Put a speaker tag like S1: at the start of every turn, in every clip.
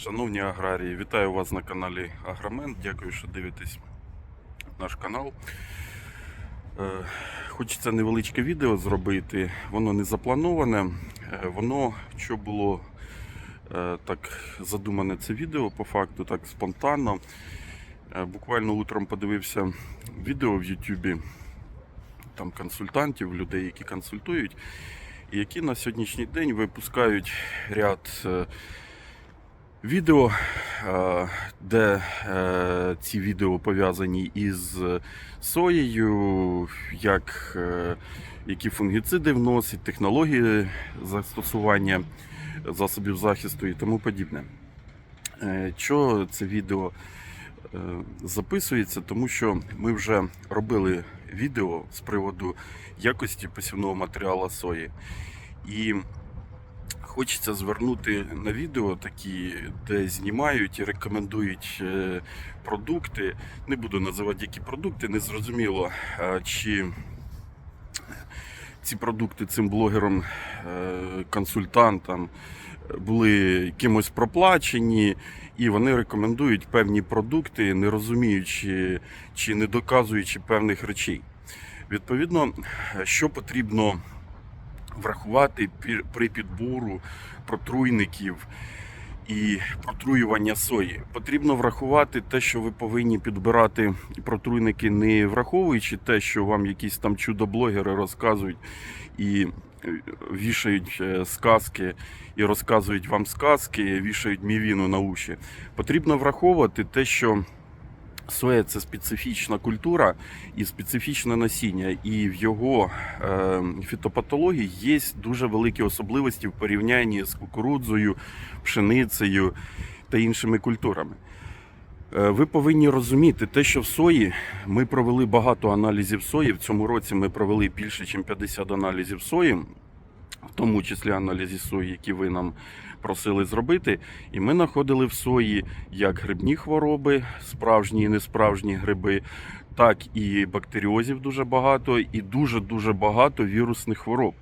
S1: Шановні аграрії, вітаю вас на каналі Агромен. Дякую, що дивитесь наш канал. Е, Хочеться невеличке відео зробити. Воно не заплановане. Е, Воно що було е, так задумане це відео по факту, так спонтанно. Буквально утром подивився відео в Ютубі там консультантів, людей, які консультують, і які на сьогоднішній день випускають ряд відео, е, де е, ці відео пов'язані із соєю, як, е, які фунгіциди вносять, технології застосування засобів захисту і тому подібне. Що це відео записується? Тому що ми вже робили відео з приводу якості посівного матеріалу сої. І хочеться звернути на відео такі, де знімають і рекомендують е, продукти. Не буду називати які продукти, не зрозуміло, е, чи ці продукти цим блогерам, е, консультантам були кимось проплачені, і вони рекомендують певні продукти, не розуміючи чи не доказуючи певних речей. Відповідно, що потрібно врахувати при підбору протруйників і протруювання сої. Потрібно врахувати те, що ви повинні підбирати протруйники, не враховуючи те, що вам якісь там чудо-блогери розказують і е, вішають е, сказки і розказують вам сказки, вішають мівіну на уші. Потрібно враховувати те, що Соя це специфічна культура і специфічне насіння, і в його е, фітопатології є дуже великі особливості в порівнянні з кукурудзою, пшеницею та іншими культурами. Е, Ви повинні розуміти те, що в сої ми провели багато аналізів сої. В цьому році ми провели більше, ніж 50 аналізів сої, в тому числі аналізі сої, які ви нам просили зробити. І ми знаходили в сої як грибні хвороби, справжні і несправжні гриби, так і бактеріозів дуже багато, і дуже-дуже багато вірусних хвороб.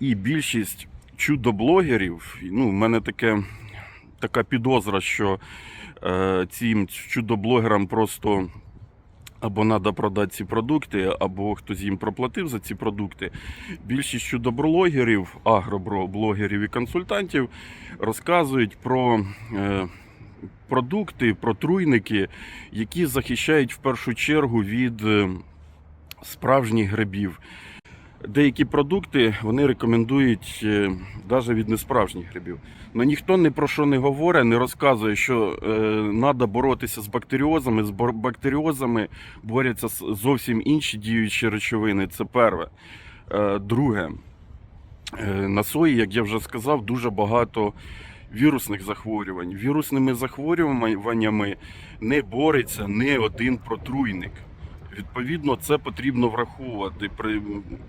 S1: І більшість чудо-блогерів, ну, в мене таке, така підозра, що е, цим чудо-блогерам просто. Або треба продати ці продукти, або хтось їм проплатив за ці продукти. Більшість чудо-блогерів, агроблогерів і консультантів розказують про е, продукти, про труйники, які захищають в першу чергу від е, справжніх грибів. Деякі продукти вони рекомендують навіть від несправжніх грибів. Но ніхто ні про що не говорить, не розказує, що треба боротися з бактеріозами. З бактеріозами борються зовсім інші діючі речовини. Це перше. Е, Друге, е, на сої, як я вже сказав, дуже багато вірусних захворювань. Вірусними захворюваннями не бореться не один протруйник. Відповідно, це потрібно враховувати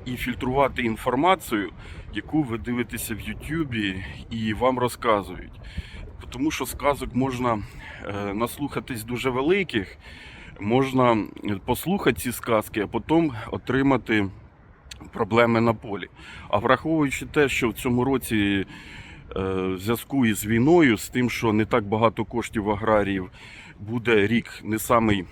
S1: і фільтрувати інформацію, яку ви дивитеся в Ютубі і вам розказують. Тому що сказок можна е, наслухатись дуже великих, можна послухати ці сказки, а потім отримати проблеми на полі. А враховуючи те, що в цьому році е, в зв'язку із війною, з тим, що не так багато коштів аграріїв, буде рік не самий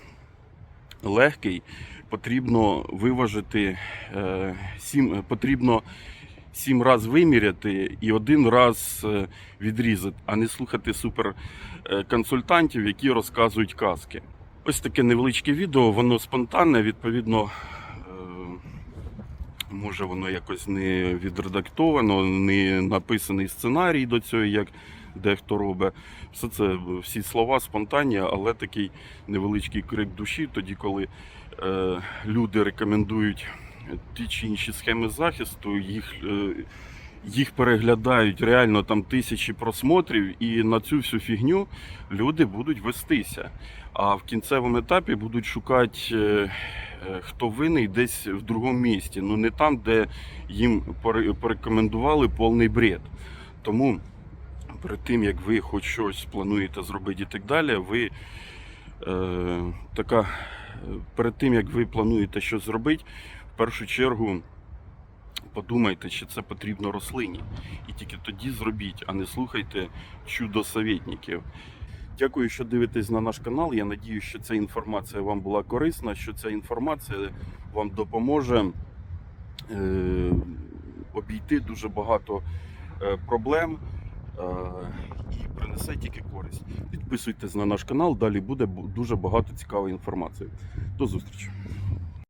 S1: легкий, потрібно виважити е, сім, потрібно сім раз виміряти і один раз е, відрізати, а не слухати суперконсультантів, які розказують казки. Ось таке невеличке відео, воно спонтанне, відповідно. е, Може, воно якось не відредактовано, не написаний сценарій до цього, як дехто робить. Все це всі слова спонтанні, але такий невеличкий крик душі, тоді, коли е, люди рекомендують ті чи інші схеми захисту, їх, е, їх переглядають реально там тисячі просмотрів, і на цю всю фігню люди будуть вестися. А в кінцевому етапі будуть шукати, е, е, хто винний десь в другому місці. Ну не там, де їм порекомендували повний бред. Тому перед тим, як ви хоч щось плануєте зробити і так далі, ви е, така, е, перед тим, як ви плануєте щось зробити, в першу чергу подумайте, чи це потрібно рослині. І тільки тоді зробіть, а не слухайте чудо-совєтників. Дякую, що дивитесь на наш канал. Я надію, що ця інформація вам була корисна, що ця інформація вам допоможе е, обійти дуже багато е, проблем і принесе тільки користь. Підписуйтесь на наш канал, далі буде дуже багато цікавої інформації. До зустрічі!